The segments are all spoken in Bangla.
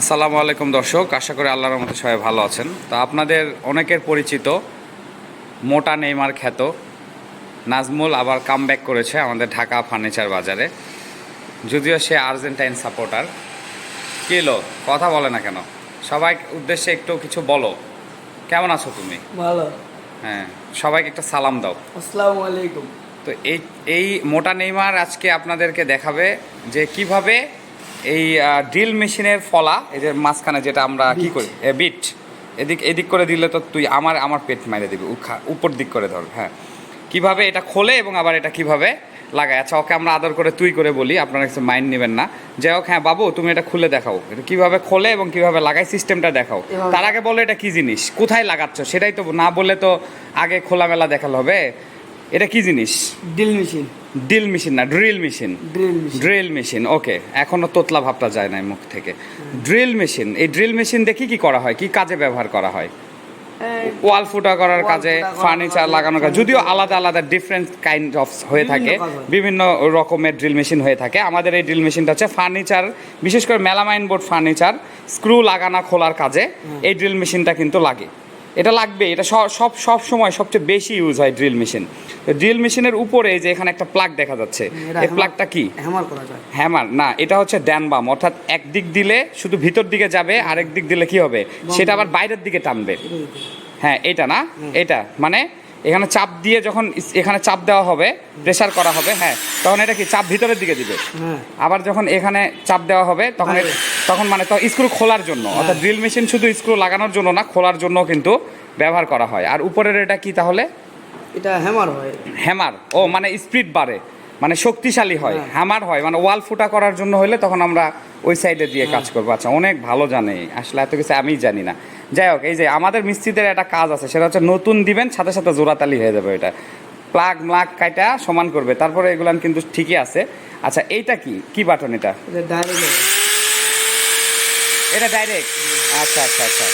আসসালামু আলাইকুম দর্শক আশা করি আল্লাহর মতো সবাই ভালো আছেন। তো আপনাদের অনেকের পরিচিত মোটা নেইমার খ্যাত নাজমুল আবার কামব্যাক করেছে আমাদের ঢাকা ফার্নিচার বাজারে। যদিও সে আর্জেন্টাইন সাপোর্টার কি এলো কথা বলে না কেন? সবাই উদ্দেশ্যে একটু কিছু বলো। কেমন আছো তুমি? ভালো। হ্যাঁ সবাইকে একটা সালাম দাও। আসসালামু আলাইকুম। তো এই এই মোটা নেইমার আজকে আপনাদেরকে দেখাবে যে কীভাবে এই ড্রিল মেশিনের ফলা যে মাঝখানে যেটা আমরা কি করি? বিট এদিক এদিক করে দিলে তো তুই আমার আমার পেট মেরে দিবি। উপর দিক করে ধর হ্যাঁ। কীভাবে এটা খোলে এবং আবার এটা কীভাবে লাগায়? আচ্ছা ওকে আমরা আদর করে তুই করে বলি আপনারা কিছু মাইন্ড নেবেন না। যাই হোক হ্যাঁ বাবু তুমি এটা খুলে দেখাও। এটা কীভাবে খোলে এবং কীভাবে লাগায় সিস্টেমটা দেখাও। তার আগে বলো এটা কি জিনিস? কোথায় লাগাচ্ছ? সেটাই তো না বললে তো আগে খোলামেলা দেখালে হবে। এটা কি জিনিস? ড্রিল মেশিন ডিল মেশিন না drill machine drill machine drill machine okay এখনও তোতলা ভাবটা যায় না মুখ থেকে। ড্রিল মেশিন এই ড্রিল মেশিন দেখি কি করা হয়? কি কাজে ব্যবহার করা হয়? ওয়াল ফুটা করার কাজে ফার্নিচার লাগানোর কাজে যদিও আলাদা আলাদা ডিফারেন্ট কাইন্ড অফ হয়ে থাকে বিভিন্ন রকমের ড্রিল মেশিন হয়ে থাকে। আমাদের এই ড্রিল মেশিনটা হচ্ছে ফার্নিচার বিশেষ করে মেলামাইন বোর্ড ফার্নিচার স্ক্রু লাগানো খোলার কাজে এই ড্রিল মেশিনটা কিন্তু লাগে। এটা লাগবে এটা সব সব সময় সবচেয়ে বেশি ইউজ হয় ড্রিল মেশিন ড্রিল মেশিনের উপরে যে এখানে একটা প্লাগ দেখা যাচ্ছে এই প্লাগটা কি? হ্যামার করা যায়। হ্যামার না এটা হচ্ছে ড্যানবাম অর্থাৎ এক দিক দিলে শুধু ভিতর দিকে যাবে আরেক দিক দিলে কি হবে? সেটা আবার বাইরের দিকে টানবে। হ্যাঁ এটা না? এটা মানে এখানে চাপ দিয়ে যখন এখানে চাপ দেওয়া হবে প্রেসার করা হবে হ্যাঁ তখন এটা কি? চাপ ভিতরের দিকে দিবে। হ্যাঁ। আবার যখন এখানে চাপ দেওয়া হবে তখন তখন মানে তো স্ক্রু খোলার জন্য অর্থাৎ ড্রিল মেশিন শুধু স্ক্রু লাগানোর জন্য না খোলার জন্য কিন্তু ব্যবহার করা হয়। আর উপরের এটা কি তাহলে? এটা হ্যামার হয়। হ্যামার ও মানে স্পিড বাড়ে। মানে শক্তিশালী হয় হ্যাঁ। হ্যামার হয় মানে ওয়াল ফুটা করার জন্য হলে তখন আমরা ওই সাইডে দিয়ে কাজ করব। আচ্ছা অনেক ভালো জানে। আসলে এত কিছু আমি জানি না। যাই হোক এই যে আমাদের মিস্ত্রিদের একটা কাজ আছে সেটা হচ্ছে নতুন দিবেন সাথে সাথে জোড়াতালি হয়ে যাবে এটা। প্লাগ ম্লাগ কাইটা সমান করবে। তারপরে এগুলান কিন্তু ঠিকই আছে। আচ্ছা এইটা কি? কি বাটন এটা? এটা এটা ডাইরেক্ট আচ্ছা আচ্ছা আচ্ছা।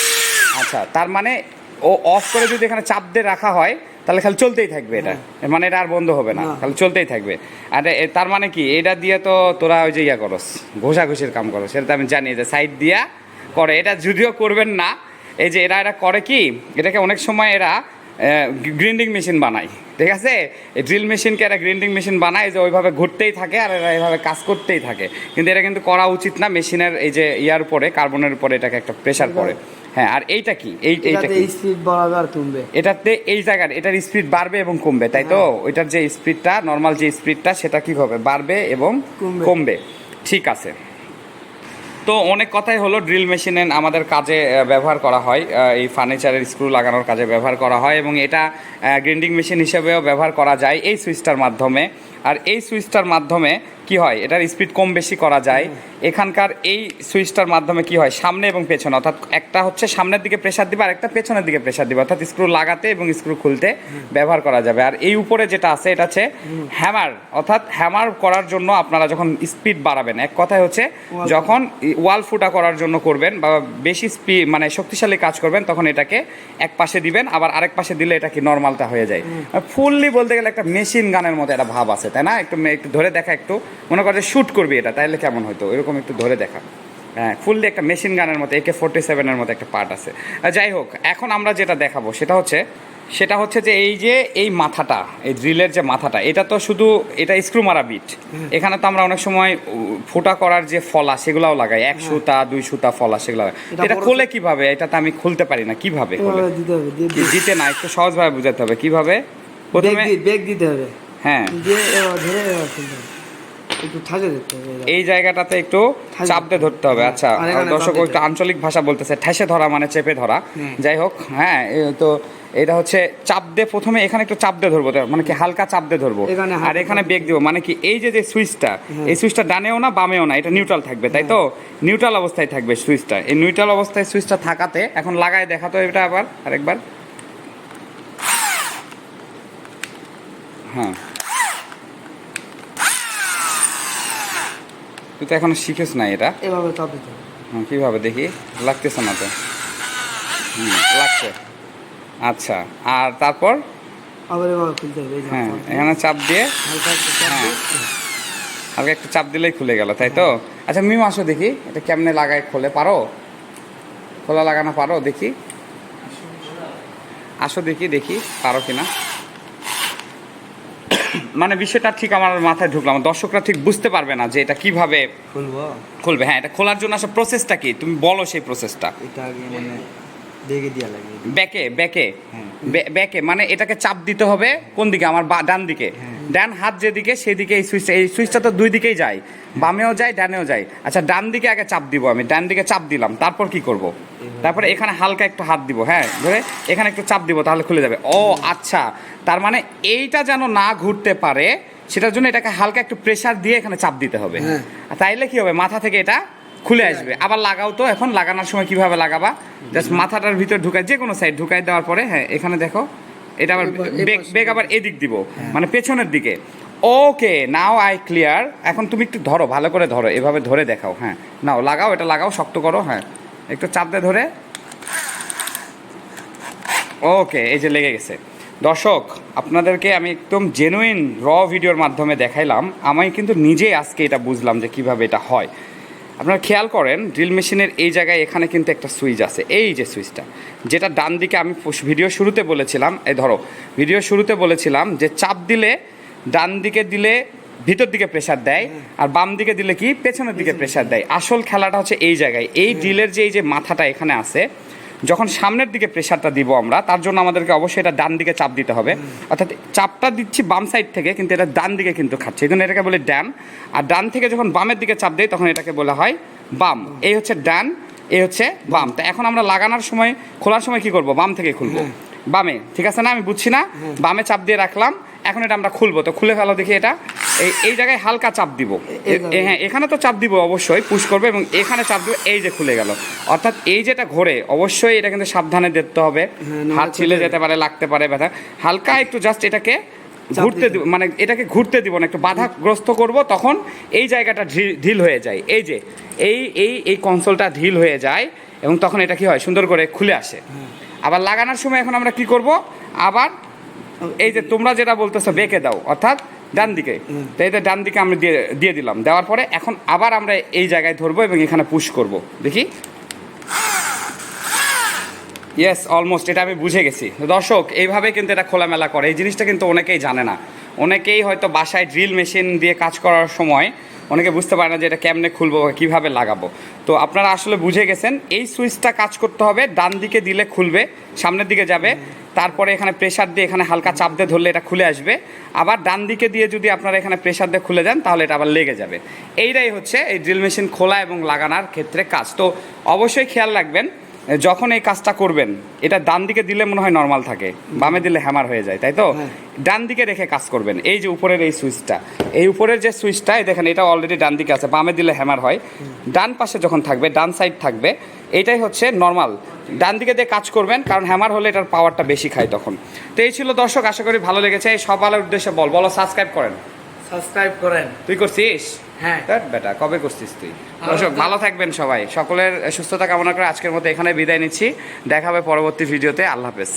আচ্ছা তার মানে ও অফ করে যদি এখানে চাপ দিয়ে রাখা হয় তাহলে খালি চলতেই থাকবে এটা। মানে এটা আর বন্ধ হবে না। খালি চলতেই থাকবে। আর তার মানে কি? এটা দিয়ে তো তোরা ওই যে ইয়া করস ঘষাঘষির কাম করস। সেটা তো আমি জানি যে সাইড দিয়া করে। এটা যদিও করবেন না এই যে এরা এটা করে কি? এটাকে অনেক সময় এরা গ্রিন্ডিং মেশিন বানায়। ঠিক আছে? এই ড্রিল মেশিনকে এরা গ্রিন্ডিং মেশিন বানায় যে ওইভাবে ঘুরতেই থাকে আর এরা এইভাবে কাজ করতেই থাকে। কিন্তু এটা কিন্তু করা উচিত না। মেশিনের এই যে ইয়ার উপরে কার্বনের উপরে এটাকে একটা প্রেশার পড়ে। হ্যাঁ আর এইটা কি? এই এইটা কি? স্পিড বাড়াবে আর কমবে। এটাতে এই জায়গার এটার স্পিড বাড়বে এবং কমবে তাই তো? ওইটার যে স্পিডটা নর্মাল যে স্পিডটা সেটা কি হবে? বাড়বে এবং কমবে। কমবে। ঠিক আছে। তো অনেক কথাই হলো ড্রিল মেশিনে আমাদের কাজে ব্যবহার করা হয় এই ফার্নিচারের স্ক্রু লাগানোর কাজে ব্যবহার করা হয় এবং এটা গ্রিন্ডিং মেশিন হিসেবেও ব্যবহার করা যায় এই সুইচটার মাধ্যমে। আর এই সুইচটার মাধ্যমে কি হয়? এটার স্পিড কম বেশি করা যায়। এখানকার এই সুইচটার মাধ্যমে কি হয়? সামনে এবং পেছনে। অর্থাৎ একটা হচ্ছে সামনের দিকে প্রেসার দিবে আর একটা পেছনের দিকে প্রেসার দিবে। অর্থাৎ স্ক্রু লাগাতে এবং স্ক্রু খুলতে ব্যবহার করা যাবে। আর এই উপরে যেটা আছে এটা হচ্ছে হ্যামার অর্থাৎ হ্যামার করার জন্য আপনারা যখন স্পিড বাড়াবেন এক কথায় হচ্ছে যখন ওয়াল ফুটা করার জন্য করবেন বা বেশি স্পিড মানে শক্তিশালী কাজ করবেন তখন এটাকে এক পাশে দিবেন আবার আরেক পাশে দিলে এটা কি নর্মালটা হয়ে যায়। ফুললি বলতে গেলে একটা মেশিন গানের মতো একটা ভাব আছে তাই না? একটু একটু ধরে দেখা একটু। মনে করে শুট করবি এটা তাইলে কেমন হতো এরকম একটু ধরে দেখা। হ্যাঁ ফুললি একটা মেশিন গানের মতো একে ফোর্টি সেভেনের মতো একটা পার্ট আছে। যাই হোক এখন আমরা যেটা দেখাবো সেটা হচ্ছে সেটা হচ্ছে যে এই যে এই মাথাটা এই ড্রিলের যে মাথাটা এটা তো শুধু এটা স্ক্রু মারা বিট এখানে তো আমরা অনেক সময় ফুটা করার যে ফলা সেগুলাও লাগাই। এক সুতা দুই সুতা ফলা সেগুলো এটা খোলে কীভাবে? এটা তো আমি খুলতে পারি না কীভাবে দিতে না একটু সহজভাবে বুঝাতে হবে। কীভাবে? প্রথমে বেগ দিতে হবে। হ্যাঁ। একটু ঠাসে হবে এই জায়গাটাতে একটু চাপ দিয়ে ধরতে হবে হ্যাঁ, আচ্ছা। দর্শক একটু আঞ্চলিক ভাষা বলতেছে ঠেসে ধরা মানে চেপে ধরা। যাই হোক হ্যাঁ তো এটা হচ্ছে চাপ দিয়ে প্রথমে এখানে একটু চাপ দিয়ে ধরবো মানে কি হালকা চাপ দিয়ে ধরবো। আর এখানে বেগ দিব মানে কি এই যে যে সুইচটা এই সুইচটা ডানেও না বামেও না এটা নিউট্রাল থাকবে তাই তো? নিউট্রাল অবস্থায় থাকবে সুইচটা। এই নিউট্রাল অবস্থায় সুইচটা থাকাতে এখন লাগায় দেখাতো এটা আবার আরেকবার। হ্যাঁ। তুই তো এখনও শিখিস না এটা? এভাবে চাপ হুম, কীভাবে? দেখি। লাগতেছে না তো। হুম, লাগছে। আচ্ছা আর তারপর? আবার এভাবে খুলতে হবে হ্যাঁ এখানে চাপ দিয়ে? হ্যাঁ। দিয়ে- হালকা একটু চাপ দিলেই খুলে গেল তাই তো? আচ্ছা মিম আসো দেখি। এটা কেমনে লাগায় খোলে? পারো? খোলা লাগানো পারো? দেখি। আসো দেখি দেখি। পারো কিনা? মানে বিষয়টা ঠিক আমার মাথায় ঢুকলাম দর্শকরা ঠিক বুঝতে পারবে না যে এটা কীভাবে খুলবো? খুলবে। হ্যাঁ এটা খোলার জন্য আসলে প্রসেসটা কি? তুমি বলো সেই প্রসেসটা এটা আগে মানে দেখে দিয়া লাগে। ব্যাকে ব্যাকে। হ্যাঁ। ব্যাকে। মানে এটাকে চাপ দিতে হবে কোন দিকে? আমার বা- ডান দিকে। হ্যাঁ। ডান হাত যেদিকে সেদিকে এই সুইচটা এই সুইচটা তো দুই দিকেই যায়। বামেও যায় ডানেও যায়। আচ্ছা ডান দিকে আগে চাপ দিব আমি। ডান দিকে চাপ দিলাম। তারপর কি করব? তারপরে এখানে হালকা একটু হাত দিব হ্যাঁ ধরে এখানে একটু চাপ দিব তাহলে খুলে যাবে। ও আচ্ছা তার মানে এইটা যেন না ঘুরতে পারে সেটার জন্য এটাকে হালকা একটু প্রেসার দিয়ে এখানে চাপ দিতে হবে। হ্যাঁ। তাইলে কি হবে মাথা থেকে এটা খুলে আসবে। আবার লাগাও তো এখন লাগানোর সময় কীভাবে লাগাবা? জাস্ট মাথাটার ভিতর ঢুকায় যে কোনো সাইড ঢুকাই দেওয়ার পরে হ্যাঁ এখানে দেখো এটা আবার বেগ বেগ আবার এদিক দিব মানে পেছনের দিকে। ওকে নাও আই ক্লিয়ার এখন তুমি একটু ধরো ভালো করে ধরো এভাবে ধরে দেখাও হ্যাঁ। নাও লাগাও এটা লাগাও শক্ত করো হ্যাঁ। একটু চাপ দিয়ে ধরে। ওকে এই যে লেগে গেছে। দর্শক, আপনাদেরকে আমি একদম জেনুইন র ভিডিওর মাধ্যমে দেখাইলাম। আমি কিন্তু নিজেই আজকে এটা বুঝলাম যে কীভাবে এটা হয়। আপনারা খেয়াল করেন ড্রিল মেশিনের এই জায়গায় এখানে কিন্তু একটা সুইচ আছে। এই যে সুইচটা যেটা ডান দিকে আমি ভিডিও শুরুতে বলেছিলাম, এই ধরো ভিডিও শুরুতে বলেছিলাম যে চাপ দিলে, ডান দিকে দিলে ভিতর দিকে প্রেসার দেয় আর বাম দিকে দিলে কি? পেছনের দিকে প্রেসার দেয়। আসল খেলাটা হচ্ছে এই জায়গায়। এই ডিলের যে এই যে মাথাটা এখানে আছে যখন সামনের দিকে প্রেসারটা দিব আমরা তার জন্য আমাদেরকে অবশ্যই এটা ডান দিকে চাপ দিতে হবে। অর্থাৎ চাপটা দিচ্ছি বাম সাইড থেকে কিন্তু এটা ডান দিকে কিন্তু খাচ্ছে। এই জন্য এটাকে বলে ডান আর ডান থেকে যখন বামের দিকে চাপ দেয় তখন এটাকে বলা হয় বাম। এই হচ্ছে ডান এই হচ্ছে বাম। তা এখন আমরা লাগানোর সময় খোলার সময় কি করব? বাম থেকে খুলবো। বামে ঠিক আছে না? আমি বুঝছি না? বামে চাপ দিয়ে রাখলাম। এখন এটা আমরা খুলবো। তো খুলে ফেলো দেখি এটা। এই এই জায়গায় হালকা চাপ দিব। হ্যাঁ এখানে তো চাপ দিব অবশ্যই পুশ করবে এবং এখানে চাপ দিব এই যে খুলে গেল। অর্থাৎ এই যেটা ঘোরে অবশ্যই এটা কিন্তু সাবধানে দেখতে হবে। হ্যাঁ, হাত ছিলে যেতে পারে লাগতে পারে ব্যথা। হালকা একটু জাস্ট এটাকে ঘুরতে দিব মানে এটাকে ঘুরতে দিব না একটু বাধাগ্রস্ত করব তখন এই জায়গাটা ঢিল ঢিল হয়ে যায়। এই যে এই এই এই কনসোলটা ঢিল হয়ে যায় এবং তখন এটা কি হয় সুন্দর করে খুলে আসে। আবার লাগানোর সময় এখন আমরা কি করব? আবার এই যে তোমরা যেটা বলতেছো বেঁকে দাও অর্থাৎ ডান দিকে। তো এই যে ডান দিকে আমরা দিয়ে দিয়ে দিলাম। দেওয়ার পরে এখন আবার আমরা এই জায়গায় ধরবো এবং এখানে পুশ করব। দেখি। ইয়েস অলমোস্ট এটা আমি বুঝে গেছি। দর্শক এইভাবে কিন্তু এটা খোলামেলা করে। এই জিনিসটা কিন্তু অনেকেই জানে না। অনেকেই হয়তো বাসায় ড্রিল মেশিন দিয়ে কাজ করার সময় অনেকে বুঝতে পারে না যে এটা কেমনে খুলবো বা কীভাবে লাগাবো। তো আপনারা আসলে বুঝে গেছেন, এই সুইচটা কাজ করতে হবে, ডান দিকে দিলে খুলবে, সামনের দিকে যাবে, তারপরে এখানে প্রেশার দিয়ে এখানে হালকা চাপ দিয়ে ধরলে এটা খুলে আসবে। আবার ডান দিকে দিয়ে যদি আপনারা এখানে প্রেশার দিয়ে খুলে যান তাহলে এটা আবার লেগে যাবে। এইটাই হচ্ছে এই ড্রিল মেশিন খোলা এবং লাগানোর ক্ষেত্রে কাজ। তো অবশ্যই খেয়াল রাখবেন, যখন এই কাজটা করবেন, এটা ডান দিকে দিলে মনে হয় নর্মাল থাকে, বামে দিলে হ্যামার হয়ে যায়, তাই তো? হ্যাঁ। ডান দিকে রেখে কাজ করবেন। এই যে উপরের এই সুইচটা এই উপরের যে সুইচটা দেখেন এটা অলরেডি ডান দিকে আছে বামে দিলে হ্যামার হয়। ডান পাশে যখন থাকবে ডান সাইড থাকবে এটাই হচ্ছে নর্মাল ডান দিকে দিয়ে কাজ করবেন কারণ হ্যামার হলে এটার পাওয়ারটা বেশি খায় তখন। তো এই ছিল দর্শক আশা করি ভালো লেগেছে। এই সবার উদ্দেশ্যে বল বলো সাবস্ক্রাইব করেন। সাবস্ক্রাইব করেন। তুই করছিস? হ্যাঁ। বেটা কবে করছিস তুই? দর্শক ভালো থাকবেন সবাই। সকলের সুস্থতা কামনা করে আজকের মতো এখানে বিদায় নিচ্ছি। দেখা হবে পরবর্তী ভিডিওতে। আল্লাহ হাফেজ।